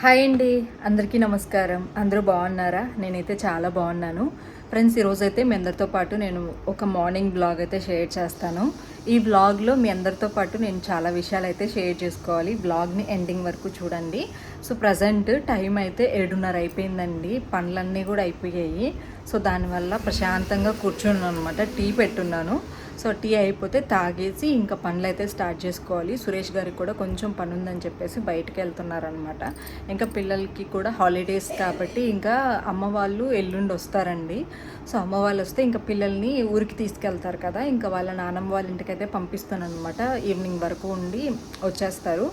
Hi అండి అందరికీ నమస్కారం. అందరూ బాగున్నారా? నేనైతే చాలా బాగున్నాను. ఫ్రెండ్స్ ఈరోజైతే మీ అందరితో పాటు నేను ఒక మార్నింగ్ బ్లాగ్ అయితే షేర్ చేస్తాను. ఈ బ్లాగ్లో మీ అందరితో పాటు నేను చాలా విషయాలు అయితే షేర్ చేసుకోవాలి. బ్లాగ్ని ఎండింగ్ వరకు చూడండి. సో ప్రజెంట్ టైం అయితే ఏడున్నర అయిపోయిందండి. పనులన్నీ కూడా అయిపోయాయి. సో దానివల్ల ప్రశాంతంగా కూర్చున్నాను అనమాట టీ పెట్టున్నాను. సో టీ అయిపోతే తాగేసి ఇంకా పనులు అయితే స్టార్ట్ చేసుకోవాలి. సురేష్ గారికి కూడా కొంచెం పని ఉందని చెప్పేసి బయటకు వెళ్తున్నారనమాట ఇంకా పిల్లలకి కూడా హాలిడేస్ కాబట్టి ఇంకా అమ్మ వాళ్ళు ఎల్లుండి వస్తారండి. సో అమ్మ వాళ్ళు వస్తే ఇంకా పిల్లల్ని ఊరికి తీసుకెళ్తారు కదా ఇంకా వాళ్ళ నానమ్మ వాళ్ళ ఇంటికి అయితే పంపిస్తాను అనమాట ఈవినింగ్ వరకు ఉండి వచ్చేస్తారు.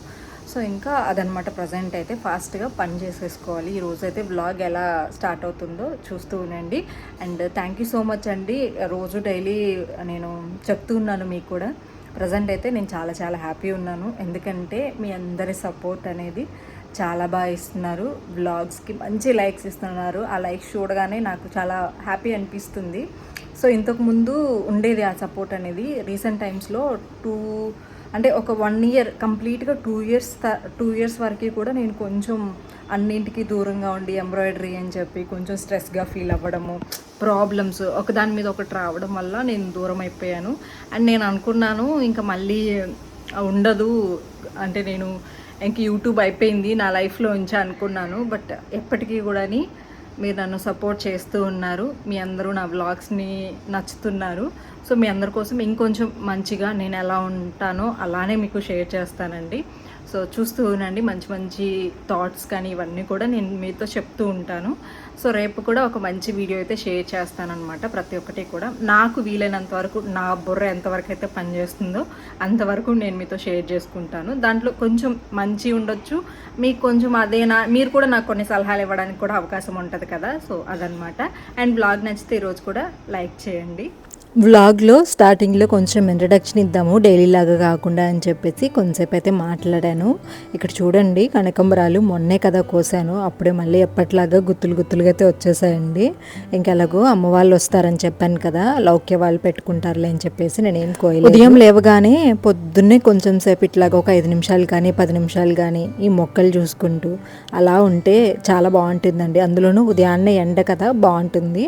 సో ఇంకా అదనమాట ప్రజెంట్ అయితే ఫాస్ట్గా పని చేసేసుకోవాలి. ఈరోజు అయితే బ్లాగ్ ఎలా స్టార్ట్ అవుతుందో చూస్తూ ఉండండి. And thank you so much అండి. రోజు డైలీ నేను చెప్తూ ఉన్నాను మీకు కూడా. ప్రజెంట్ అయితే నేను చాలా చాలా హ్యాపీ ఉన్నాను. ఎందుకంటే మీ అందరి సపోర్ట్ అనేది చాలా బాగా ఇస్తున్నారు. బ్లాగ్స్కి మంచి లైక్స్ ఇస్తున్నారు. ఆ లైక్స్ చూడగానే నాకు చాలా హ్యాపీ అనిపిస్తుంది. సో ఇంతకుముందు ఉండేది ఆ సపోర్ట్ అనేది. రీసెంట్ టైమ్స్లో టూ అంటే ఒక వన్ ఇయర్ కంప్లీట్గా టూ ఇయర్స్ టూ ఇయర్స్ వరకు కూడా నేను కొంచెం అన్నింటికి దూరంగా ఉండి ఎంబ్రాయిడరీ అని చెప్పి కొంచెం స్ట్రెస్గా ఫీల్ అవ్వడము ప్రాబ్లమ్స్ ఒక దాని మీద ఒకటి రావడం వల్ల నేను దూరం అయిపోయాను. అండ్ నేను అనుకున్నాను ఇంకా మళ్ళీ ఉండదు అంటే నేను ఇంక యూట్యూబ్ అయిపోయింది నా లైఫ్లో ఉంచా అనుకున్నాను. బట్ ఎప్పటికీ కూడాని మీరు నన్ను సపోర్ట్ చేస్తూ ఉన్నారు. మీ అందరూ నా వ్లాగ్స్ని నచ్చుతున్నారు. సో మీ అందరి కోసం ఇంకొంచెం మంచిగా నేను ఎలా ఉంటానో అలానే మీకు షేర్ చేస్తానండి. సో చూస్తూ ఉండండి. మంచి మంచి థాట్స్ కానీ ఇవన్నీ కూడా నేను మీతో చెప్తూ ఉంటాను. సో రేపు కూడా ఒక మంచి వీడియో అయితే షేర్ చేస్తానమాట ప్రతి ఒక్కటి కూడా. నాకు వీలైనంత వరకు నా బుర్ర ఎంతవరకు అయితే పనిచేస్తుందో అంతవరకు నేను మీతో షేర్ చేసుకుంటాను. దాంట్లో కొంచెం మంచి ఉండొచ్చు మీకు కొంచెం అదేనా మీరు కూడా నాకు కొన్ని సలహాలు ఇవ్వడానికి కూడా అవకాశం ఉంటుంది కదా. సో అదనమాట అండ్ బ్లాగ్ నచ్చితే ఈరోజు కూడా లైక్ చేయండి. వ్లాగ్లో స్టార్టింగ్లో కొంచెం ఇంట్రడక్షన్ ఇద్దాము. డైలీ లాగా కాకుండా అని చెప్పేసి కొంతసేపు అయితే మాట్లాడాను. ఇక్కడ చూడండి కనకంబరాలు మొన్నే కదా కోసాను. అప్పుడే మళ్ళీ ఎప్పట్లాగా గుత్తులు గుత్తులుగా అయితే వచ్చేసాయండి. ఇంకెలాగో అమ్మ వాళ్ళు వస్తారని చెప్పాను కదా లౌక్య వాళ్ళు పెట్టుకుంటారులే అని చెప్పేసి నేనేం కోయలేదు. ఉదయం లేవగానే పొద్దున్నే కొంచెం సేపు ఇట్లాగా ఒక ఐదు నిమిషాలు కానీ పది నిమిషాలు కానీ ఈ మొక్కలు చూసుకుంటూ అలా ఉంటే చాలా బాగుంటుందండి. అందులోనూ ఉదయాన్నే ఎండ కదా బాగుంటుంది.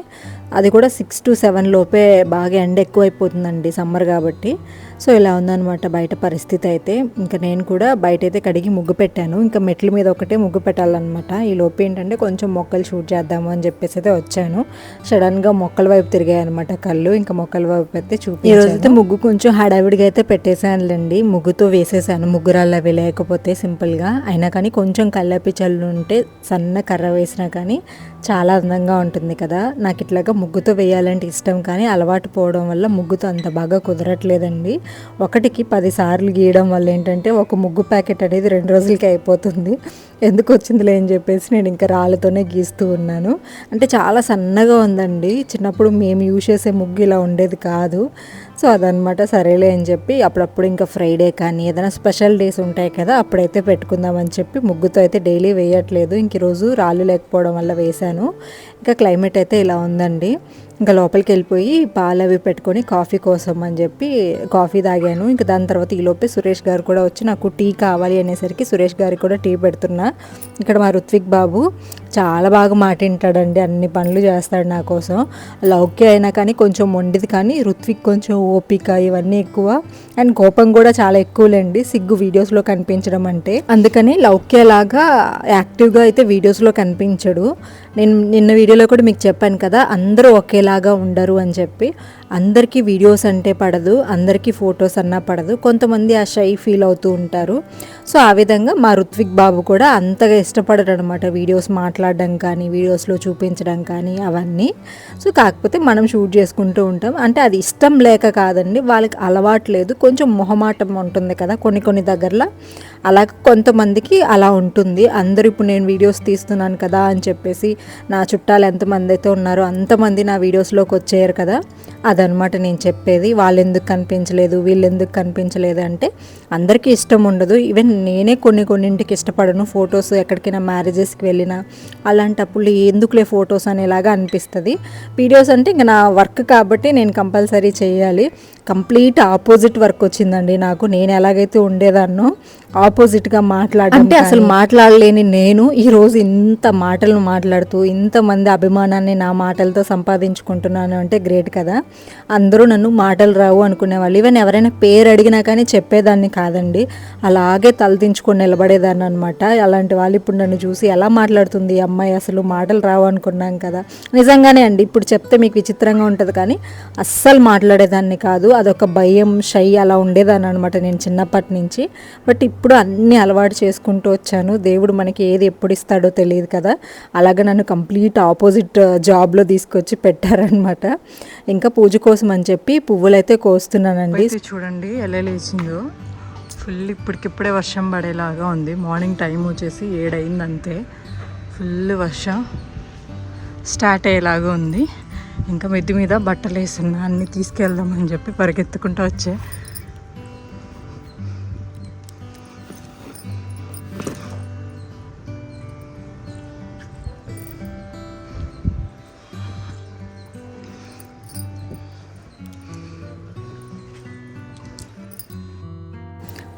అది కూడా సిక్స్ టు సెవెన్ లోపే బాగా ఎండ ఎక్కువైపోతుందండి సమ్మర్ కాబట్టి. సో ఇలా ఉందన్నమాట బయట పరిస్థితి అయితే. ఇంకా నేను కూడా బయట అయితే కడిగి ముగ్గు పెట్టాను. ఇంకా మెట్ల మీద ఒకటే ముగ్గు పెట్టాలన్నమాట. ఈ లోపు ఏంటంటే కొంచెం మొక్కలు షూట్ చేద్దాము అని చెప్పేసి అయితే వచ్చాను. సడన్గా మొక్కల వైపు తిరిగాయి అనమాట కళ్ళు. ఇంకా మొక్కల వైపు అయితే చూపి ఈరోజైతే ముగ్గు కొంచెం హడావిడిగా అయితే పెట్టేశానులేండి. ముగ్గుతో వేసేసాను. ముగ్గురాళ్ళు అవి లేకపోతే సింపుల్గా అయినా కానీ కొంచెం కల్లాపి చల్లు ఉంటే సన్న కర్ర వేసినా కానీ చాలా అందంగా ఉంటుంది కదా. నాకు ఇట్లాగా ముగ్గుతో వేయాలంటే ఇష్టం కానీ అలవాటు పోవడం వల్ల ముగ్గుతో అంత బాగా కుదరట్లేదండి. ఒకటికి పదిసార్లు గీయడం వల్ల ఏంటంటే ఒక ముగ్గు ప్యాకెట్ అనేది రెండు రోజులకి అయిపోతుంది. ఎందుకు వచ్చిందిలే అని చెప్పేసి నేను ఇంకా రాళ్ళతోనే గీస్తూ ఉన్నాను. అంటే చాలా సన్నగా ఉందండి. చిన్నప్పుడు మేము యూజ్ చేసే ముగ్గు ఇలా ఉండేది కాదు. సో అదనమాట సరేలే అని చెప్పి అప్పుడప్పుడు ఇంకా ఫ్రైడే కానీ ఏదైనా స్పెషల్ డేస్ ఉంటాయి కదా అప్పుడైతే పెట్టుకుందామని చెప్పి ముగ్గుతో అయితే డైలీ వేయట్లేదు. ఇంక ఈరోజు రాళ్ళు లేకపోవడం వల్ల వేశాను. ఇంకా క్లైమేట్ అయితే ఇలా ఉందండి. ఇంకా లోపలికి వెళ్ళిపోయి పాలు అవి పెట్టుకొని కాఫీ కోసం అని చెప్పి కాఫీ తాగాను. ఇంకా దాని తర్వాత ఈలోపే సురేష్ గారు కూడా వచ్చి నాకు టీ కావాలి అనేసరికి సురేష్ గారికి కూడా టీ పెడుతున్నా. ఇక్కడ మా రుత్విక్ బాబు చాలా బాగా మాట వింటాడండి అన్ని పనులు చేస్తాడు నా కోసం. లౌక్య అయినా కానీ కొంచెం మొండిది కానీ రుత్విక్ కొంచెం ఓపిక ఇవన్నీ ఎక్కువ. అండ్ కోపం కూడా చాలా ఎక్కువలేండి. సిగ్గు వీడియోస్లో కనిపించడం అంటే. అందుకని లౌక్యలాగా యాక్టివ్గా అయితే వీడియోస్లో కనిపించడు. నేను నిన్న వీడియోలో కూడా మీకు చెప్పాను కదా అందరూ ఒకేలాగా ఉండరు అని చెప్పి. అందరికీ వీడియోస్ అంటే పడదు అందరికీ ఫొటోస్ అన్నా పడదు. కొంతమంది ఆ షై ఫీల్ అవుతూ ఉంటారు. సో ఆ విధంగా మా రుత్విక్ బాబు కూడా అంతగా ఇష్టపడరు అనమాట వీడియోస్ మాట్లాడడం కానీ వీడియోస్లో చూపించడం కానీ అవన్నీ. సో కాకపోతే మనం షూట్ చేసుకుంటూ ఉంటాం. అంటే అది ఇష్టం లేక కాదండి వాళ్ళకి అలవాటు లేదు. కొంచెం మొహమాటం ఉంటుంది కదా కొన్ని కొన్ని దగ్గరలో. అలా కొంతమందికి అలా ఉంటుంది. అందరూ ఇప్పుడు నేను వీడియోస్ తీస్తున్నాను కదా అని చెప్పేసి నా చుట్టాలు ఎంతమంది అయితే ఉన్నారో అంతమంది నా వీడియోస్లోకి వచ్చేయరు కదా. అదనమాట నేను చెప్పేది. వాళ్ళు ఎందుకు కనిపించలేదు? వీళ్ళు ఎందుకు కనిపించలేదు అంటే అందరికీ ఇష్టం ఉండదు. ఈవెన్ నేనే కొన్ని కొన్నింటికి ఇష్టపడను. ఫొటోస్ ఎక్కడికైనా మ్యారేజెస్కి వెళ్ళినా అలాంటప్పుడు ఎందుకులే ఫొటోస్ అనేలాగా అనిపిస్తుంది. వీడియోస్ అంటే ఇంకా నా వర్క్ కాబట్టి నేను కంపల్సరీ చేయాలి. కంప్లీట్ ఆపోజిట్ వర్క్ వచ్చిందండి నాకు. నేను ఎలాగైతే ఉండేదాన్నో ఆపోజిట్గా మాట్లాడడం అంటే అసలు మాట్లాడలేని నేను ఈరోజు ఇంత మాటలు మాట్లాడుతూ ఇంతమంది అభిమానాన్ని నా మాటలతో సంపాదించుకుంటున్నాను అంటే గ్రేట్ కదా. అందరూ నన్ను మాటలు రావు అనుకునేవాళ్ళు. ఈవెన్ ఎవరైనా పేరు అడిగినా కానీ చెప్పేదాన్ని కాదండి. అలాగే తలదించుకొని నిలబడేదాన్ని అనమాట అలాంటి వాళ్ళు ఇప్పుడు నన్ను చూసి ఎలా మాట్లాడుతుంది అమ్మాయి? అసలు మాటలు రావు అనుకున్నాం కదా. నిజంగానే అండి ఇప్పుడు చెప్తే మీకు విచిత్రంగా ఉంటుంది కానీ అస్సలు మాట్లాడేదాన్ని కాదు. అదొక భయం షై అలా ఉండేదాన్ని అనమాట నేను చిన్నప్పటి నుంచి బట్ ఇప్పుడు అన్నీ అలవాటు చేసుకుంటూ వచ్చాను. దేవుడు మనకి ఏది ఎప్పుడు ఇస్తాడో తెలియదు కదా. అలాగే నన్ను కంప్లీట్ ఆపోజిట్ జాబ్లో తీసుకొచ్చి పెట్టారనమాట ఇంకా పూజ కోసం అని చెప్పి పువ్వులైతే కోస్తున్నానండి. చూడండి ఎలా లేచిందో. ఫుల్ ఇప్పటికిప్పుడే వర్షం పడేలాగా ఉంది. మార్నింగ్ టైం వచ్చేసి ఏడైంది అంతే ఫుల్ వర్షం స్టార్ట్ అయ్యేలాగా ఉంది. ఇంకా మిద్ది మీద బట్టలు వేస్తున్నా అన్నీ తీసుకెళ్దామని చెప్పి పరిగెత్తుకుంటూ వచ్చే.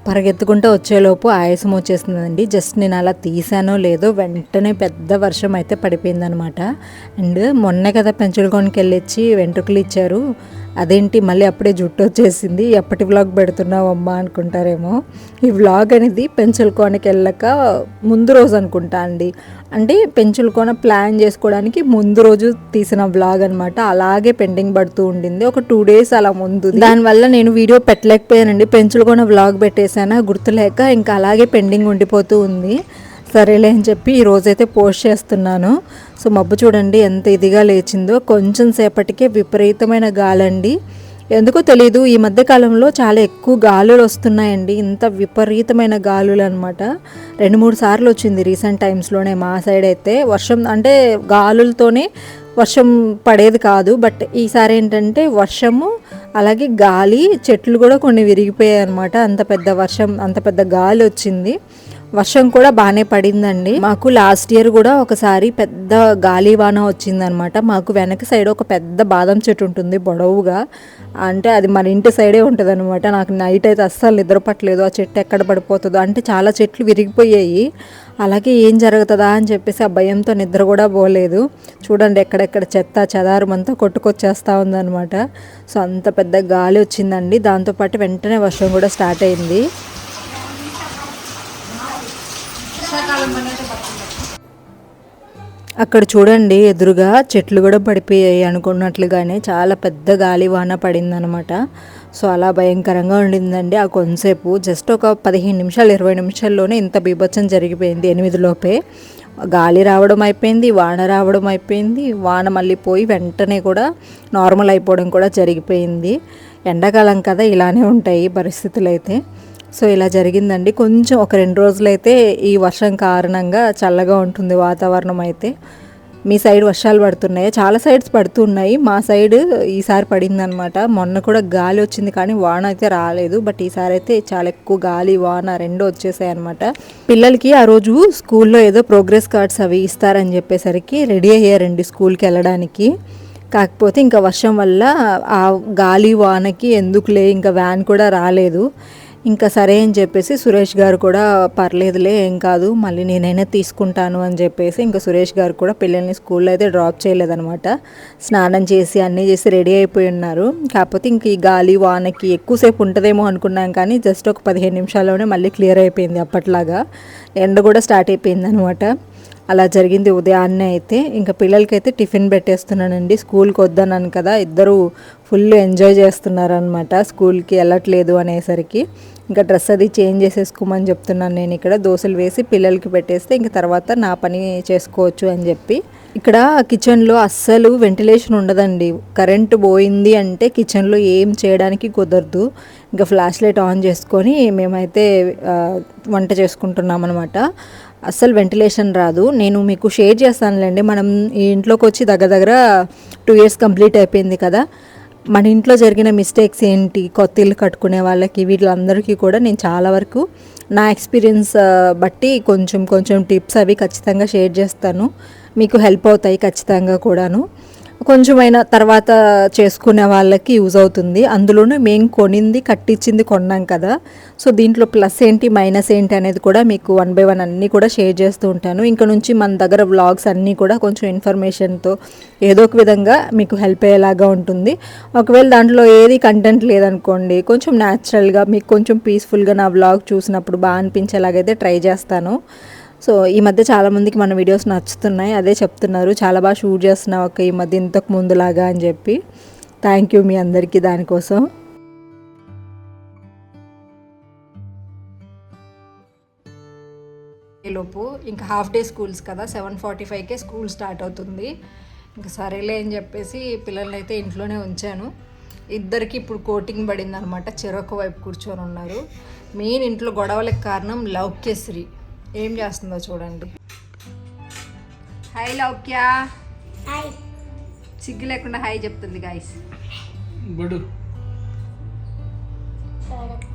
పరిగెత్తుకుంటూ వచ్చేలోపు ఆయాసం వచ్చేస్తుందండి. జస్ట్ నేను అలా తీసానో లేదో వెంటనే పెద్ద వర్షం అయితే పడిపోయిందనమాట. అండ్ మొన్నే కదా పెంచులకోనికి వెళ్ళొచ్చి వెంట్రుకలు ఇచ్చారు. అదేంటి మళ్ళీ అప్పుడే జుట్టు వచ్చేసింది. ఎప్పటి వ్లాగ్ పెడుతున్నావు అమ్మ అనుకుంటారేమో. ఈ వ్లాగ్ అనేది పెంచులకోనకి వెళ్ళక ముందు రోజు అనుకుంటా అండి. అంటే పెంచులకోన ప్లాన్ చేసుకోవడానికి ముందు రోజు తీసిన వ్లాగ్ అనమాట అలాగే పెండింగ్ పడుతూ ఉండింది. ఒక టూ డేస్ అలా ముందు దానివల్ల నేను వీడియో పెట్టలేకపోయానండి. పెంచులకోన వ్లాగ్ పెట్టేశాను గుర్తులేక ఇంకా అలాగే పెండింగ్ ఉండిపోతూ ఉంది. సరేలే అని చెప్పి ఈ రోజైతే పోస్ట్ చేస్తున్నాను. సో మబ్బు చూడండి ఎంత ఇదిగా లేచిందో. కొంచెం సేపటికే విపరీతమైన గాలండి. ఎందుకో తెలీదు ఈ మధ్య కాలంలో చాలా ఎక్కువ గాలులు వస్తున్నాయండి. ఇంత విపరీతమైన గాలులు అనమాట రెండు మూడు సార్లు వచ్చింది రీసెంట్ టైమ్స్లోనే మా సైడ్ అయితే. వర్షం అంటే గాలులతోనే వర్షం పడేది కాదు. బట్ ఈసారి ఏంటంటే వర్షము అలాగే గాలి చెట్లు కూడా కొన్ని విరిగిపోయాయి అనమాట అంత పెద్ద వర్షం అంత పెద్ద గాలి వచ్చింది. వర్షం కూడా బాగానే పడిందండి. మాకు లాస్ట్ ఇయర్ కూడా ఒకసారి పెద్ద గాలి వాన వచ్చిందనమాట. మాకు వెనక సైడ్ ఒక పెద్ద బాదం చెట్టు ఉంటుంది పొడవుగా అంటే అది మన ఇంటి సైడే ఉంటుంది అనమాట నాకు నైట్ అయితే అస్సలు నిద్ర పట్టలేదు. ఆ చెట్టు ఎక్కడ పడిపోతుందో. అంటే చాలా చెట్లు విరిగిపోయాయి. అలాగే ఏం జరుగుతుందా అని చెప్పేసి ఆ భయంతో నిద్ర కూడా పోలేదు. చూడండి ఎక్కడెక్కడ చెత్త చెదారం అంతా కొట్టుకొచ్చేస్తూ ఉందన్నమాట సో అంత పెద్ద గాలి వచ్చిందండి. దాంతోపాటు వెంటనే వర్షం కూడా స్టార్ట్ అయింది. అక్కడ చూడండి ఎదురుగా చెట్లు కూడా పడిపోయాయి అనుకున్నట్లుగానే చాలా పెద్ద గాలి వాన పడిందనమాట. సో అలా భయంకరంగా ఉండిందండి. ఆ కొంతసేపు జస్ట్ ఒక పదిహేను నిమిషాలు ఇరవై నిమిషాల్లోనే ఇంత బీభత్సం జరిగిపోయింది ఎనిమిది లోపే. గాలి రావడం అయిపోయింది వాన రావడం అయిపోయింది. వాన మళ్ళీ పోయి వెంటనే కూడా నార్మల్ అయిపోవడం కూడా జరిగిపోయింది. ఎండాకాలం కదా ఇలానే ఉంటాయి పరిస్థితులు అయితే సో ఇలా జరిగిందండి. కొంచెం ఒక రెండు రోజులైతే ఈ వర్షం కారణంగా చల్లగా ఉంటుంది వాతావరణం అయితే. మీ సైడ్ వర్షాలు పడుతున్నాయి? చాలా సైడ్స్ పడుతున్నాయి. మా సైడ్ ఈసారి పడిందనమాట మొన్న కూడా గాలి వచ్చింది కానీ వాన అయితే రాలేదు. బట్ ఈసారి అయితే చాలా ఎక్కువ గాలి వాన రెండు వచ్చేసాయి అనమాట పిల్లలకి ఆ రోజు స్కూల్లో ఏదో ప్రోగ్రెస్ కార్డ్స్ అవి ఇస్తారని చెప్పేసరికి రెడీ అయ్యారండి స్కూల్కి వెళ్ళడానికి. కాకపోతే ఇంకా వర్షం వల్ల ఆ గాలి వానకి ఎందుకులే? ఇంకా వ్యాన్ కూడా రాలేదు. ఇంకా సరే అని చెప్పేసి సురేష్ గారు కూడా పర్లేదులే ఏం కాదు మళ్ళీ నేనైనా తీసుకుంటాను అని చెప్పేసి ఇంకా సురేష్ గారు కూడా పిల్లల్ని స్కూల్లో అయితే డ్రాప్ చేయలేదనమాట స్నానం చేసి అన్నీ చేసి రెడీ అయిపోయి ఉన్నారు. కాకపోతే ఇంక ఈ గాలి వానకి ఎక్కువసేపు ఉంటుందేమో అనుకున్నాం కానీ జస్ట్ ఒక పదిహేను నిమిషాల్లోనే మళ్ళీ క్లియర్ అయిపోయింది అప్పట్లాగా. ఎండ కూడా స్టార్ట్ అయిపోయింది అనమాట అలా జరిగింది ఉదయాన్నే అయితే. ఇంకా పిల్లలకైతే టిఫిన్ పెట్టేస్తున్నానండి. స్కూల్కి వద్దన్నాను కదా ఇద్దరు ఫుల్ ఎంజాయ్ చేస్తున్నారనమాట స్కూల్కి వెళ్ళట్లేదు అనేసరికి. ఇంకా డ్రెస్ అది చేంజ్ చేసేసుకోమని చెప్తున్నాను నేను ఇక్కడ. దోశలు వేసి పిల్లలకి పెట్టేస్తే ఇంక తర్వాత నా పని చేసుకోవచ్చు అని చెప్పి. ఇక్కడ కిచెన్లో అస్సలు వెంటిలేషన్ ఉండదండి. కరెంటు పోయింది అంటే కిచెన్లో ఏం చేయడానికి కుదరదు. ఇంకా ఫ్లాష్ లైట్ ఆన్ చేసుకొని మేమైతే వంట చేసుకుంటున్నాం అనమాట అస్సలు వెంటిలేషన్ రాదు. నేను మీకు షేర్ చేస్తానులేండి. మనం ఈ ఇంట్లోకి వచ్చి దగ్గర దగ్గర టూ ఇయర్స్ కంప్లీట్ అయిపోయింది కదా. మన ఇంట్లో జరిగిన మిస్టేక్స్ ఏంటి? కొత్త ఇల్లు కట్టుకునే వాళ్ళకి వీళ్ళందరికీ కూడా నేను చాలా వరకు నా ఎక్స్పీరియన్స్ బట్టి కొంచెం కొంచెం టిప్స్ అవి ఖచ్చితంగా షేర్ చేస్తాను. మీకు హెల్ప్ అవుతాయి ఖచ్చితంగా కూడాను. కొంచెమైనా తర్వాత చేసుకునే వాళ్ళకి యూజ్ అవుతుంది. అందులోనూ మేము కొనింది కట్టించింది కొన్నాం కదా. సో దీంట్లో ప్లస్ ఏంటి మైనస్ ఏంటి అనేది కూడా మీకు వన్ బై వన్ అన్నీ కూడా షేర్ చేస్తూ ఉంటాను. ఇంకా నుంచి మన దగ్గర వ్లాగ్స్ అన్నీ కూడా కొంచెం ఇన్ఫర్మేషన్తో ఏదో ఒక విధంగా మీకు హెల్ప్ అయ్యేలాగా ఉంటుంది. ఒకవేళ దాంట్లో ఏది కంటెంట్ లేదనుకోండి కొంచెం న్యాచురల్గా మీకు కొంచెం పీస్ఫుల్గా నా వ్లాగ్ చూసినప్పుడు బాగా అనిపించేలాగైతే ట్రై చేస్తాను. సో ఈ మధ్య చాలామందికి మన వీడియోస్ నచ్చుతున్నాయి. అదే చెప్తున్నారు చాలా బాగా షూట్ చేస్తున్నావు ఒక ఈ మధ్య ఇంతకు ముందులాగా అని చెప్పి. థ్యాంక్ యూ మీ అందరికీ దానికోసం. లోపు ఇంకా హాఫ్ డే స్కూల్స్ కదా సెవెన్ ఫార్టీ ఫైవ్కే స్కూల్ స్టార్ట్ అవుతుంది. ఇంకా సరేలే అని చెప్పేసి పిల్లల్ని అయితే ఇంట్లోనే ఉంచాను. ఇద్దరికి ఇప్పుడు కోటింగ్ పడింది అనమాట చెరొక వైపు కూర్చొని ఉన్నారు మెయిన్ ఇంట్లో గొడవలకు కారణం లౌక్యశ్రీ. ఏం చేస్తుందో చూడండి. హాయ్ లౌక్య. సిగ్గు లేకుండా హాయ్ చెప్తుంది గాయస్ బడు.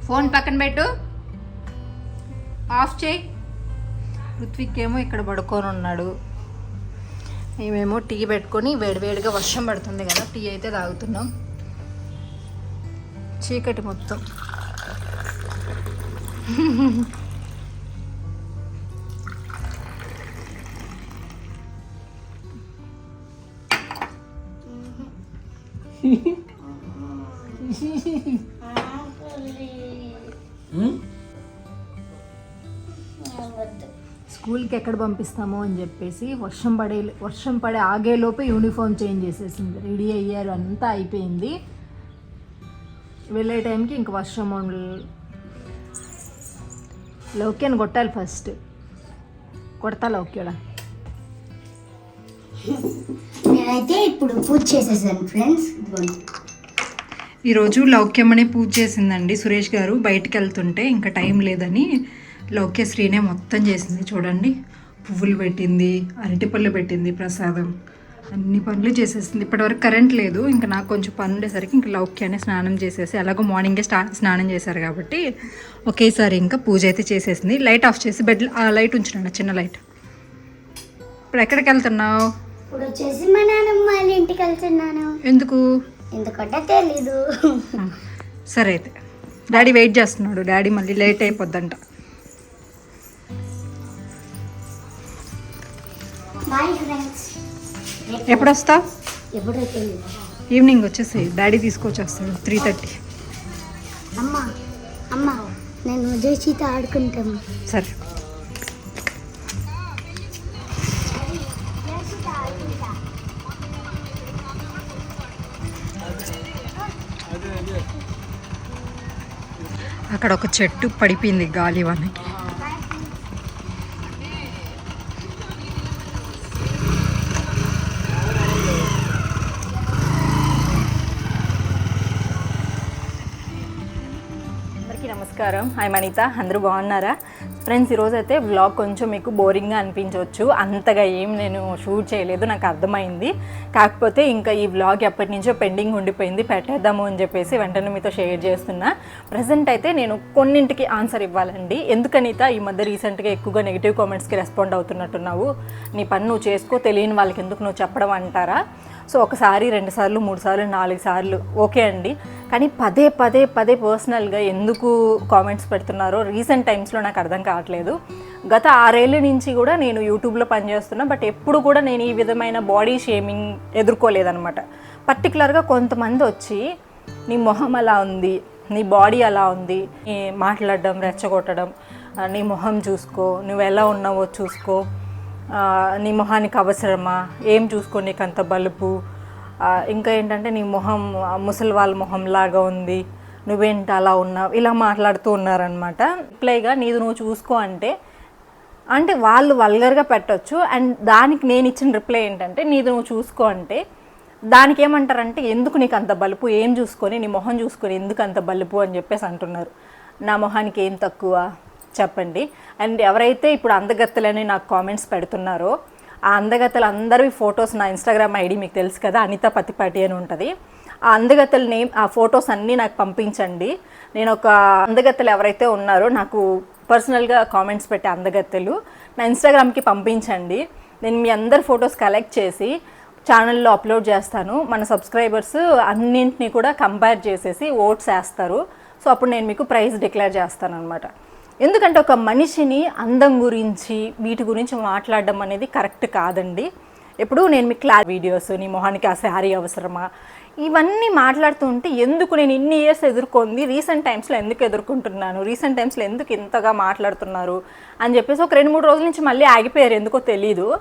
ఫోన్ పక్కన పెట్టు. ఆఫ్ చేయి. ఋత్విక్ ఏమో ఇక్కడ పడుకొని ఉన్నాడు. మేమేమో టీ పెట్టుకొని వేడివేడిగా వర్షం పడుతుంది కదా టీ అయితే తాగుతున్నాం. చీకటి మొత్తం. స్కూల్కి ఎక్కడ పంపిస్తామో అని చెప్పేసి వర్షం పడే వర్షం పడే ఆగేలోపే యూనిఫామ్ చేంజ్ చేసేసింది. రెడీ అయ్యారు అంతా అయిపోయింది. వెళ్ళే టైంకి ఇంక వర్షం లోకి అని కొట్టాలి ఫస్ట్ కొడతా లౌక్యడా? నేనైతే ఇప్పుడు పూజ చేసేసాను ఫ్రెండ్స్ ఇదిగోండి. ఈరోజు లౌక్యమ్మనే పూజ చేసిందండి సురేష్ గారు. బయటికి వెళ్తుంటే ఇంకా టైం లేదని లౌక్యశ్రీనే మొత్తం చేసింది. చూడండి పువ్వులు పెట్టింది అరటిపళ్ళు పెట్టింది ప్రసాదం. అన్ని పనులు చేసేసింది. ఇప్పటివరకు కరెంట్ లేదు. ఇంకా నాకు కొంచెం పని ఉండేసరికి ఇంకా లౌక్యనే స్నానం చేసేసి అలాగో మార్నింగే స్టా స్నానం చేశారు కాబట్టి ఒకేసారి ఇంకా పూజ అయితే చేసేసింది. లైట్ ఆఫ్ చేసి బెడ్ ఆ లైట్ ఉంచినాడు చిన్న లైట్. ఇప్పుడు ఎక్కడికి వెళ్తున్నావు? ఇప్పుడు వచ్చేసి మా నాన్నమ్మ వాళ్ళ ఇంటికి వెళ్తున్నాను. ఎందుకు? ఎందుకంటే తెలీదు. సరే అయితే. డాడీ వెయిట్ చేస్తున్నాడు. డాడీ మళ్ళీ లేట్ అయిపోద్దంట. బాయ్ ఫ్రెండ్స్ ఎప్పుడు వస్తావు ఎప్పుడో ఈవినింగ్ వచ్చేసి డాడీ తీసుకొచ్చేస్తాడు త్రీ థర్టీ. అమ్మ అమ్మ నేను జయచీత ఆడుకుంటాము సరే. అక్కడ ఒక చెట్టు పడిపోయింది గాలి వానకి అందరికీ నమస్కారం. హాయ్ మణిత అందరూ బాగున్నారా? ఫ్రెండ్స్ ఈరోజు అయితే వ్లాగ్ కొంచెం మీకు బోరింగ్గా అనిపించవచ్చు అంతగా ఏం నేను షూట్ చేయలేదు నాకు అర్థమైంది. కాకపోతే ఇంకా ఈ వ్లాగ్ ఎప్పటి నుంచో పెండింగ్ ఉండిపోయింది పెట్టేద్దాము అని చెప్పేసి వెంటనే మీతో షేర్ చేస్తున్నా. ప్రజెంట్ అయితే నేను కొన్నింటికి ఆన్సర్ ఇవ్వాలండి. ఎందుకనిత ఈ మధ్య రీసెంట్గా ఎక్కువగా నెగిటివ్ కామెంట్స్కి రెస్పాండ్ అవుతున్నట్టున్నావు. నీ పని నువ్వు చేసుకో తెలియని వాళ్ళకి ఎందుకు నువ్వు చెప్పడం అంటారా? సో ఒకసారి రెండు సార్లు మూడు సార్లు నాలుగు సార్లు ఓకే అండి. కానీ పదే పదే పదే పర్సనల్గా ఎందుకు కామెంట్స్ పెడుతున్నారో రీసెంట్ టైమ్స్లో నాకు అర్థం కావట్లేదు. గత ఆరేళ్ళ నుంచి కూడా నేను యూట్యూబ్లో పనిచేస్తున్నా బట్ ఎప్పుడు కూడా నేను ఈ విధమైన బాడీ షేమింగ్ ఎదుర్కోలేదనమాట పర్టికులర్గా కొంతమంది వచ్చి నీ మొహం అలా ఉంది నీ బాడీ అలా ఉంది నీ మాట్లాడడం రెచ్చగొట్టడం నీ మొహం చూసుకో నువ్వు ఎలా ఉన్నావో చూసుకో నీ మొహానికి అవసరమా? ఏం చూసుకో నీకు అంత బలుపు ఇంకా ఏంటంటే నీ మొహం ముసలి వాళ్ళ మొహం లాగా ఉంది. నువ్వేంట అలా ఉన్నావు? ఇలా మాట్లాడుతూ ఉన్నారనమాట రిప్లైగా నీది నువ్వు చూసుకో అంటే అంటే వాళ్ళు వల్గర్గా పెట్టొచ్చు. అండ్ దానికి నేను ఇచ్చిన రిప్లై ఏంటంటే నీది నువ్వు చూసుకో అంటే దానికి ఏమంటారంటే ఎందుకు నీకు అంత బలుపు? ఏం చూసుకొని? నీ మొహం చూసుకొని ఎందుకు అంత బలుపు? అని చెప్పేసి అంటున్నారు. నా మొహానికి ఏం తక్కువ? చెప్పండి. అండ్ ఎవరైతే ఇప్పుడు అందగత్తలని నాకు కామెంట్స్ పెడుతున్నారో ఆ అందగత్తలు అందరి ఫొటోస్ నా ఇన్స్టాగ్రామ్ ఐడి మీకు తెలుసు కదా అనిత పతిపాటి అని ఉంటుంది. ఆ అందగత్తల నేమ్ ఆ ఫొటోస్ అన్నీ నాకు పంపించండి. నేను ఒక అందగత్తెలు ఎవరైతే ఉన్నారో నాకు పర్సనల్గా కామెంట్స్ పెట్టే అందగత్తెలు నా ఇన్స్టాగ్రామ్కి పంపించండి. నేను మీ అందరి ఫొటోస్ కలెక్ట్ చేసి ఛానల్లో అప్లోడ్ చేస్తాను. మన సబ్స్క్రైబర్స్ అన్నింటినీ కూడా కంపేర్ చేసేసి ఓట్స్ వేస్తారు. సో అప్పుడు నేను మీకు ప్రైజ్ డిక్లేర్ చేస్తాను అనమాట ఎందుకంటే ఒక మనిషిని అందం గురించి వీటి గురించి మాట్లాడడం అనేది కరెక్ట్ కాదండి. ఎప్పుడు నేను మీ క్లా వీడియోస్ నీ మొహానికి ఆ శారీ అవసరమా? ఇవన్నీ మాట్లాడుతూ ఉంటే ఎందుకు నేను ఇన్ని ఇయర్స్ ఎదుర్కొంది? రీసెంట్ టైమ్స్లో ఎందుకు ఎదుర్కొంటున్నాను? రీసెంట్ టైమ్స్లో ఎందుకు ఇంతగా మాట్లాడుతున్నారు? అని చెప్పేసి ఒక రెండు మూడు రోజుల నుంచి మళ్ళీ ఆగిపోయారు. ఎందుకో తెలీదు.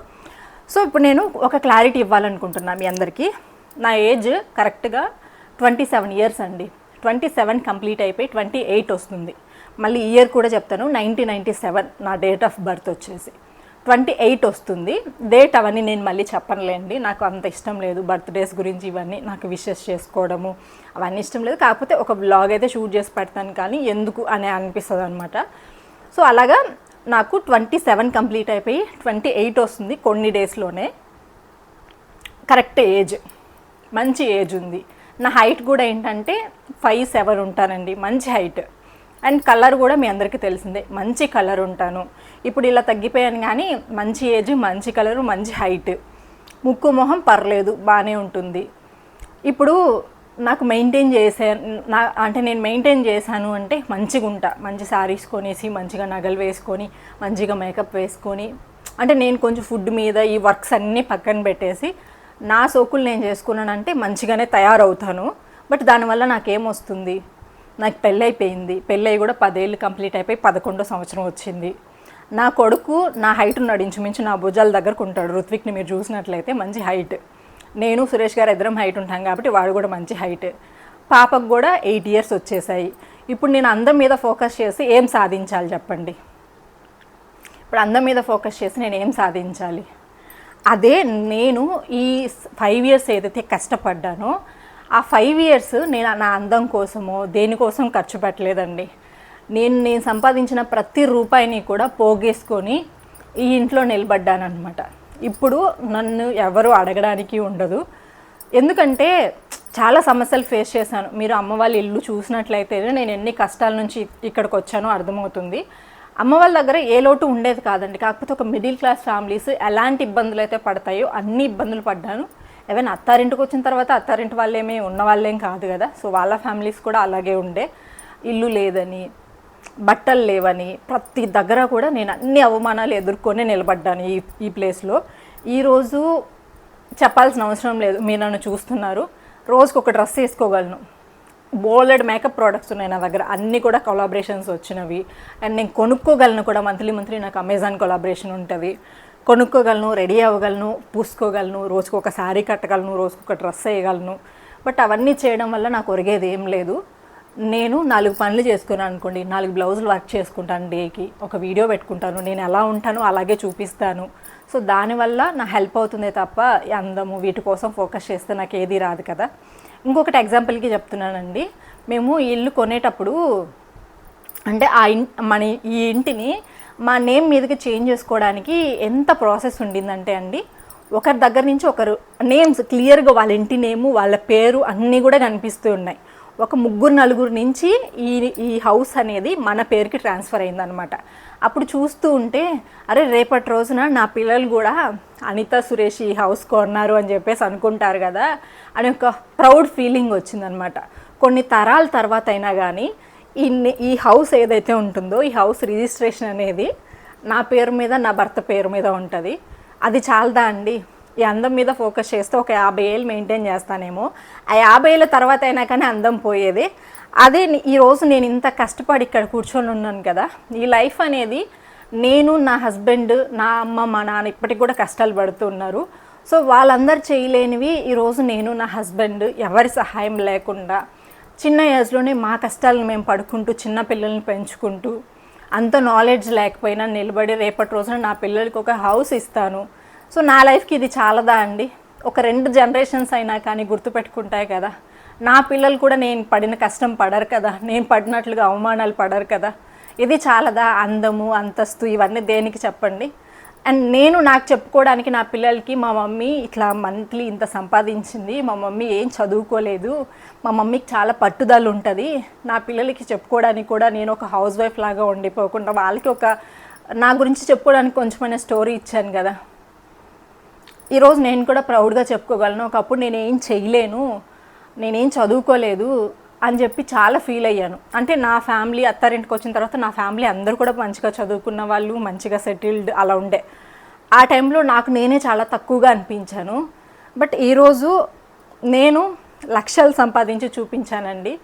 సో ఇప్పుడు నేను ఒక క్లారిటీ ఇవ్వాలనుకుంటున్నా మీ అందరికీ. నా ఏజ్ కరెక్ట్గా ట్వంటీ సెవెన్ ఇయర్స్ అండి. ట్వంటీ సెవెన్ కంప్లీట్ అయిపోయి ట్వంటీ ఎయిట్ వస్తుంది. మళ్ళీ ఇయర్ కూడా చెప్తాను నైన్టీన్ నైంటీ సెవెన్ నా డేట్ ఆఫ్ బర్త్ వచ్చేసి. ట్వంటీ ఎయిట్ వస్తుంది. డేట్ అవన్నీ నేను మళ్ళీ చెప్పనులేండి. నాకు అంత ఇష్టం లేదు బర్త్డేస్ గురించి ఇవన్నీ నాకు విషెస్ చేసుకోవడము అవన్నీ ఇష్టం లేదు. కాకపోతే ఒక బ్లాగ్ అయితే షూట్ చేసి పెడతాను కానీ ఎందుకు అని అనిపిస్తుంది అనమాట సో అలాగా నాకు ట్వంటీ సెవెన్ కంప్లీట్ అయిపోయి ట్వంటీ ఎయిట్ వస్తుంది కొన్ని డేస్లోనే కరెక్ట్ ఏజ్ మంచి ఏజ్ ఉంది. నా హైట్ కూడా ఏంటంటే ఫైవ్ సెవెన్ ఉంటానండి మంచి హైట్ అండ్ కలర్ కూడా మీ అందరికీ తెలిసిందే. మంచి కలర్ ఉంటాను. ఇప్పుడు ఇలా తగ్గిపోయాను కానీ మంచి ఏజ్ మంచి కలర్ మంచి హైట్. ముక్కు మొహం పర్లేదు బాగానే ఉంటుంది. ఇప్పుడు నాకు మెయింటైన్ చేసే నా అంటే నేను మెయింటైన్ చేశాను అంటే మంచిగా ఉంటా మంచి శారీస్ కొనేసి మంచిగా నగలు వేసుకొని మంచిగా మేకప్ వేసుకొని అంటే నేను కొంచెం ఫుడ్ మీద ఈ వర్క్స్ అన్నీ పక్కన పెట్టేసి నా సోకులు నేను చేసుకున్నానంటే మంచిగానే తయారవుతాను. బట్ దానివల్ల నాకేమొస్తుంది నాకు పెళ్ళైపోయింది. పెళ్ళై కూడా పదేళ్ళు కంప్లీట్ అయిపోయి పదకొండో సంవత్సరం వచ్చింది. నా కొడుకు నా హైట్ ఉన్నాడు ఇంచుమించు నా భుజాల దగ్గరకు ఉంటాడు. ఋత్విక్ని మీరు చూసినట్లయితే మంచి హైట్. నేను సురేష్ గారు ఇద్దరం హైట్ ఉంటాం కాబట్టి వాడు కూడా మంచి హైట్. పాపకు కూడా ఎయిట్ ఇయర్స్ వచ్చేసాయి. ఇప్పుడు నేను అందం మీద ఫోకస్ చేసి ఏం సాధించాలి చెప్పండి? ఇప్పుడు అందం మీద ఫోకస్ చేసి నేను ఏం సాధించాలి? అదే నేను ఈ ఫైవ్ ఇయర్స్ ఏదైతే కష్టపడ్డానో ఆ ఫైవ్ ఇయర్స్ నేను నా అందం కోసమో దేనికోసం ఖర్చు పెట్టలేదండి. నేను నేను సంపాదించిన ప్రతి రూపాయిని కూడా పోగేసుకొని ఈ ఇంట్లో నిలబడ్డానమాట ఇప్పుడు నన్ను ఎవరు అడగడానికి ఉండదు. ఎందుకంటే చాలా సమస్యలు ఫేస్ చేశాను. మీరు అమ్మ వాళ్ళ ఇల్లు చూసినట్లయితే నేను ఎన్ని కష్టాల నుంచి ఇక్కడికి వచ్చానో అర్థమవుతుంది. అమ్మ వాళ్ళ దగ్గర ఏ లోటు ఉండేది కాదండి. కాకపోతే ఒక మిడిల్ క్లాస్ ఫ్యామిలీస్ ఎలాంటి ఇబ్బందులు అయితే పడతాయో అన్ని ఇబ్బందులు పడ్డాను. ఈవెన్ అత్తారింటికి వచ్చిన తర్వాత అత్తారింటి వాళ్ళేమీ ఉన్న వాళ్ళేం కాదు కదా. సో వాళ్ళ ఫ్యామిలీస్ కూడా అలాగే ఉండే. ఇల్లు లేదని బట్టలు లేవని ప్రతి దగ్గర కూడా నేను అన్ని అవమానాలు ఎదుర్కొని నిలబడ్డాను ఈ ఈ ప్లేస్లో ఈరోజు చెప్పాల్సిన అవసరం లేదు. మీరు నన్ను చూస్తున్నారు. రోజుకి ఒక డ్రెస్ వేసుకోగలను. బోల్డెడ్ మేకప్ ప్రోడక్ట్స్ ఉన్నాయి నా దగ్గర. అన్నీ కూడా కొలాబరేషన్స్ వచ్చినవి. అండ్ నేను కొనుక్కోగలను కూడా. మంత్లీ మంత్లీ నాకు అమెజాన్ కొలాబరేషన్ ఉంటుంది. కొనుక్కోగలను రెడీ అవ్వగలను పూసుకోగలను రోజుకు ఒక శారీ కట్టగలను రోజుకు ఒక డ్రెస్ వేయగలను. బట్ అవన్నీ చేయడం వల్ల నాకు ఒరిగేది ఏం లేదు. నేను నాలుగు పనులు చేసుకున్నాను అనుకోండి నాలుగు బ్లౌజులు వర్క్ చేసుకుంటాను డేకి. ఒక వీడియో పెట్టుకుంటాను నేను ఎలా ఉంటానో అలాగే చూపిస్తాను. సో దానివల్ల నా హెల్ప్ అవుతుందే తప్ప అందము వీటి కోసం ఫోకస్ చేస్తే నాకు ఏది రాదు కదా. ఇంకొకటి ఎగ్జాంపుల్కి చెప్తున్నానండి. మేము ఇల్లు కొనేటప్పుడు అంటే ఆ ఇన్ మన ఈ ఇంటిని మా నేమ్ మీదకి చేంజ్ చేసుకోవడానికి ఎంత ప్రాసెస్ ఉండిందంటే అండి ఒకరి దగ్గర నుంచి ఒకరు నేమ్స్ క్లియర్గా వాళ్ళ ఇంటి నేము వాళ్ళ పేరు అన్నీ కూడా కనిపిస్తూ ఉన్నాయి. ఒక ముగ్గురు నలుగురు నుంచి ఈ ఈ హౌస్ అనేది మన పేరుకి ట్రాన్స్ఫర్ అయిందనమాట అప్పుడు చూస్తూ ఉంటే అరే రేపటి రోజున నా పిల్లలు కూడా అనిత సురేష్ ఈ హౌస్ కొన్నారు అని చెప్పేసి అనుకుంటారు కదా అని ఒక ప్రౌడ్ ఫీలింగ్ వచ్చిందనమాట కొన్ని తరాల తర్వాత అయినా కానీ ఈ ఈ హౌస్ ఏదైతే ఉంటుందో ఈ హౌస్ రిజిస్ట్రేషన్ అనేది నా పేరు మీద నా భర్త పేరు మీద ఉంటుంది. అది చాలదా అండి? ఈ అందం మీద ఫోకస్ చేస్తే ఒక యాభై ఏళ్ళు మెయింటైన్ చేస్తానేమో. ఆ యాభై ఏళ్ళ తర్వాత అయినా కానీ అందం పోయేది. అదే ఈరోజు నేను ఇంత కష్టపడి ఇక్కడ కూర్చొని ఉన్నాను కదా ఈ లైఫ్ అనేది నేను నా హస్బెండ్ నా అమ్మ మా నాన్న ఇప్పటికి కూడా కష్టాలు పడుతున్నారు సో వాళ్ళందరూ చేయలేనివి ఈరోజు నేను నా హస్బెండ్ ఎవరి సహాయం లేకుండా చిన్న ఏజ్లోనే మా కష్టాలను మేము పడుకుంటూ చిన్న పిల్లల్ని పెంచుకుంటూ అంత నాలెడ్జ్ లేకపోయినా నిలబడి రేపటి రోజున నా పిల్లలకి ఒక హౌస్ ఇస్తాను. సో నా లైఫ్కి ఇది చాలదా అండి? ఒక రెండు జనరేషన్స్ అయినా కానీ గుర్తుపెట్టుకుంటాయి కదా. నా పిల్లలు కూడా నేను పడిన కష్టం పడరు కదా. నేను పడినట్లుగా అవమానాలు పడరు కదా. ఇది చాలదా? అందము అంతస్తు ఇవన్నీ దేనికి చెప్పండి? అండ్ నేను నాకు చెప్పుకోవడానికి నా పిల్లలకి మా మమ్మీ ఇట్లా మంత్లీ ఇంత సంపాదించింది. మా మమ్మీ ఏం చదువుకోలేదు. మా మమ్మీకి చాలా పట్టుదల ఉంటుంది. నా పిల్లలకి చెప్పుకోవడానికి కూడా నేను ఒక హౌస్ వైఫ్ లాగా ఉండిపోకుండా వాళ్ళకి ఒక నా గురించి చెప్పుకోవడానికి కొంచెమైన స్టోరీ ఇచ్చాను కదా. ఈరోజు నేను కూడా ప్రౌడ్గా చెప్పుకోగలను. ఒకప్పుడు నేనేం చేయలేను. నేనేం చదువుకోలేదు. అని చెప్పి చాలా ఫీల్ అయ్యాను. అంటే నా ఫ్యామిలీ అత్తారింటికి వచ్చిన తర్వాత నా ఫ్యామిలీ అందరూ కూడా మంచిగా చదువుకున్న వాళ్ళు మంచిగా సెటిల్డ్ అలా ఉండే. ఆ టైంలో నాకు నేనే చాలా తక్కువగా అనిపించాను. బట్ ఈరోజు నేను లక్షలు సంపాదించి చూపించానండి.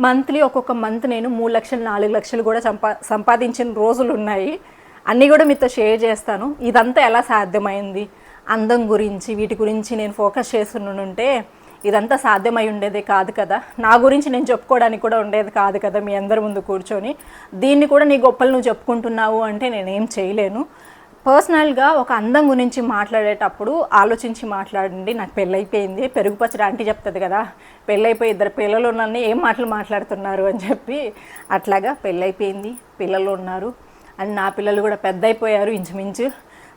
మంత్లీ ఒక్కొక్క మంత్ నేను మూడు లక్షలు నాలుగు లక్షలు కూడా సంపా సంపాదించిన రోజులు ఉన్నాయి. అన్నీ కూడా మీతో షేర్ చేస్తాను. ఇదంతా ఎలా సాధ్యమైంది? అందం గురించి వీటి గురించి నేను ఫోకస్ చేస్తుంటే ఇదంతా సాధ్యమై ఉండేదే కాదు కదా. నా గురించి నేను చెప్పుకోవడానికి కూడా ఉండేది కాదు కదా మీ అందరి ముందు కూర్చొని. దీన్ని కూడా నీ గొప్పలు నువ్వు చెప్పుకుంటున్నావు అంటే నేనేం చేయలేను. పర్సనల్గా ఒక అందం గురించి మాట్లాడేటప్పుడు ఆలోచించి మాట్లాడండి నాకు పెళ్ళైపోయింది పెరుగు పచ్చడి ఆంటీ చెప్తుంది కదా. పెళ్ళైపోయి ఇద్దరు పిల్లలు ఉన్నారని ఏం మాటలు మాట్లాడుతున్నారు అని చెప్పి అట్లాగా పెళ్ళైపోయింది పిల్లలు ఉన్నారు అండ్ నా పిల్లలు కూడా పెద్ద అయిపోయారు ఇంచుమించు.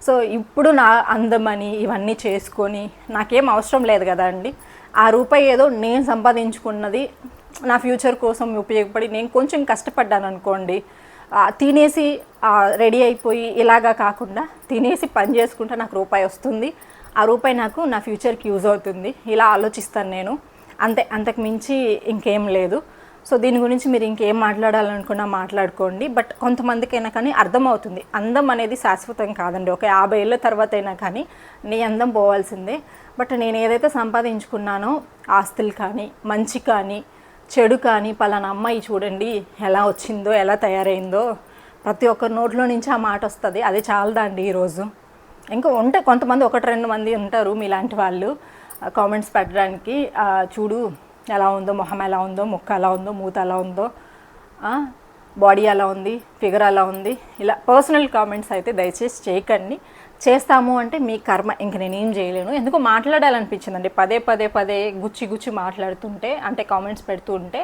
సో ఇప్పుడు నా అందమని ఇవన్నీ చేసుకొని నాకేం అవసరం లేదు కదా అండి. ఆ రూపాయి ఏదో నేను సంపాదించుకున్నది నా ఫ్యూచర్ కోసం ఉపయోగపడి నేను కొంచెం కష్టపడ్డాను అనుకోండి తినేసి రెడీ అయిపోయి ఇలాగా కాకుండా తినేసి పని చేసుకుంటే నాకు రూపాయి వస్తుంది. ఆ రూపాయి నాకు నా ఫ్యూచర్కి యూజ్ అవుతుంది. ఇలా ఆలోచిస్తాను నేను. అంతే అంతకు మించి ఇంకేం లేదు. సో దీని గురించి మీరు ఇంకేం మాట్లాడాలనుకున్నా మాట్లాడుకోండి. బట్ కొంతమందికైనా కానీ అర్థమవుతుంది. అందం అనేది శాశ్వతం కాదండి. ఒక యాభై ఏళ్ళ తర్వాత అయినా కానీ నీ అందం పోవాల్సిందే. బట్ నేను ఏదైతే సంపాదించుకున్నానో ఆస్తులు కానీ మంచి కానీ చెడు కానీ పలానా అమ్మాయి చూడండి ఎలా వచ్చిందో ఎలా తయారైందో ప్రతి ఒక్కరి నోట్లో నుంచి ఆ మాట వస్తుంది. అది చాలదా అండి ఈరోజు? ఇంకా ఉంటే కొంతమంది ఒకటి రెండు మంది ఉంటారు మీలాంటి వాళ్ళు. కామెంట్స్ పెట్టడానికి చూడు ఎలా ఉందో మొహం ఎలా ఉందో ముక్క ఎలా ఉందో మూత ఎలా ఉందో బాడీ ఎలా ఉంది ఫిగర్ ఎలా ఉంది ఇలా పర్సనల్ కామెంట్స్ అయితే దయచేసి చేయకండి. చేస్తాము అంటే మీ కర్మ ఇంక నేనేం చేయలేను. ఎందుకు మాట్లాడాలనిపించిందండి. పదే పదే పదే గుచ్చి గుచ్చి మాట్లాడుతుంటే అంటే కామెంట్స్ పెడుతూ ఉంటే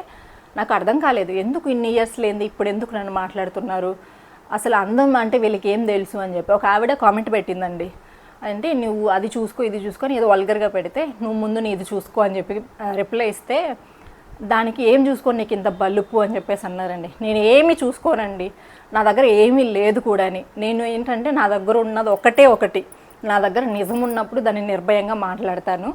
నాకు అర్థం కాలేదు. ఎందుకు ఇన్ని ఇయర్స్ లేని ఇప్పుడు ఎందుకు నన్ను మాట్లాడుతున్నారు? అసలు అందం అంటే వీళ్ళకి ఏం తెలుసు అని చెప్పి ఒక ఆవిడ కామెంట్ పెట్టిందండి. అంటే నువ్వు అది చూసుకో ఇది చూసుకొని ఏదో వల్గర్గా పెడితే నువ్వు ముందు నీ ఇది చూసుకో అని చెప్పి రిప్లై ఇస్తే దానికి ఏం చూసుకొని నీకు ఇంత బలుపు అని చెప్పేసి అన్నారండి. నేను ఏమి చూసుకోనండి. నా దగ్గర ఏమీ లేదు కూడా అని. నేను ఏంటంటే నా దగ్గర ఉన్నది ఒకటే ఒకటి. నా దగ్గర నిజం ఉన్నప్పుడు దాన్ని నిర్భయంగా మాట్లాడతాను.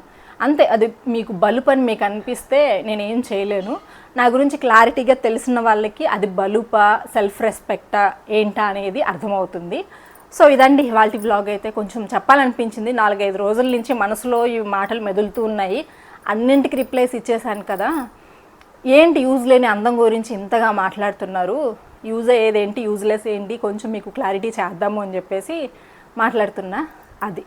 అంతే అది మీకు బలుపు అని మీకు అనిపిస్తే నేనేం చేయలేను. నా గురించి క్లారిటీగా తెలిసిన వాళ్ళకి అది బలుపా సెల్ఫ్ రెస్పెక్టా ఏంటా అనేది అర్థమవుతుంది. సో ఇదండి వాళ్ళ బ్లాగ్ అయితే కొంచెం చెప్పాలనిపించింది. నాలుగైదు రోజుల నుంచి మనసులో ఈ మాటలు మెదులుతూ ఉన్నాయి. అన్నింటికి రిప్లైస్ ఇచ్చేసాను కదా. ఏంటి యూజ్ లేని అందం గురించి ఇంతగా మాట్లాడుతున్నారు? యూజ్ అయ్యేదేంటి యూజ్లెస్ ఏంటి? కొంచెం మీకు క్లారిటీ చేద్దాము అని చెప్పేసి మాట్లాడుతున్నా. అది.